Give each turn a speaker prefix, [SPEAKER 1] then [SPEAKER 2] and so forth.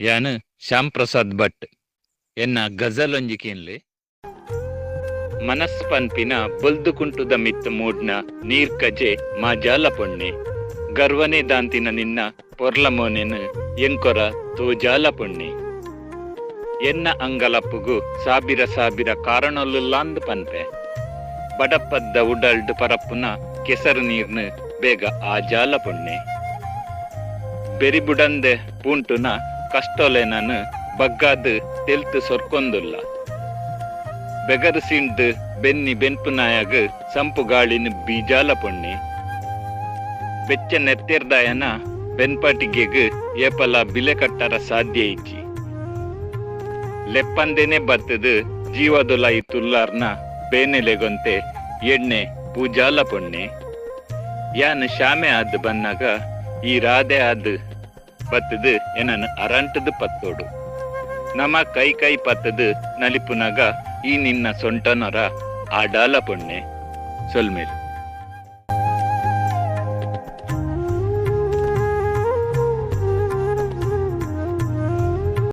[SPEAKER 1] ಯಾನ್ ಶ್ಯಾಮ್ ಪ್ರಸಾದ್ ಭಟ್ ಎನ್ನ ಗಜಲ್ ಒಂಜಿಕೆನ್ಲೆ ಮನಸ್ ಪನ್ಪಿನ ಬೊಲ್ದು ಕುಂಟುದ ಮಿತ್ ಮೂಡ್ನ ನೀರ್ ಕಜೆ ಮಾ ಜಾಲ ಪೊಣ್ಣೆ, ಗರ್ವನೆ ದಾಂತಿನ ನಿನ್ನ ಪೊರ್ಲಮೋನೆನ್ ಎಂಕೊರ ತೋ ಜಾಲ ಪೊಣ್ಣೆ. ಎನ್ನ ಅಂಗಲಪ್ಪುಗು ಸಾಬಿರ ಸಾಬಿರ ಕಾರಣೊಲ್ಲುಲ್ಲಾಂದ್ ಪನ್ಪೆ, ಬಡಪದ್ದ ಉಡಲ್ಡ್ ಪರಪ್ಪುನ ಕೆಸರು ನೀರ್ನ ಬೇಗ ಆ ಜಾಲ ಪೊಣ್ಣೆ. ಬೆರಿಬುಡಂದೆ ಪೂಂಟುನ ಕಷ್ಟೊಲೆನನ್ ಬಗ್ಗಾದ್ ತೆಲ್ತು ಸೊರ್ಕೊಂದುಲ್ಲ. ಬೆಗರು ಸಿಂಡ್ ಬೆನ್ನಿ ಬೆನ್ಪುನಾಯಗ್ ಸಂಪು ಗಾಳಿನ ಬೀಜಾಲ ಪೊಣ್ಣೆ. ಬೆಚ್ಚ ನೆತ್ತೆರ್ದಾಯನ ಬೆನ್ಪಾಟಿಗೆಗ್ ಏಪಲ ಬಿಲೆ ಕಟ್ಟರ ಸಾಧ್ಯ ಐತಿ. ಲೆಪ್ಪಂದೇನೆ ಬತ್ತದ ಜೀವದೊಲಾಯಿ ತುಲ್ಲಾರ್ನ ಬೇನೆಲೆಗೊಂತೆ ಎಣ್ಣೆ ಪೂಜಾಲ ಪೊಣ್ಣೆ. ಯಾನ್ ಶಾಮೆ ಆದ್ ಬನ್ನಾಗ ಈ ರಾಧೆ ಆದ್ ಪತ್ತದು ಏನನ್ ಅರಂಟದ ಪತ್ತೋಡು. ನಮ ಕೈ ಕೈ ಪತ್ತದು ನಲಿಪುನಗ ಈ ನಿನ್ನ ಸೊಂಟನೊರ ಆಡಾಲ ಪೊಣ್ಣೆ ಸೊಲ್ಮೇಲು.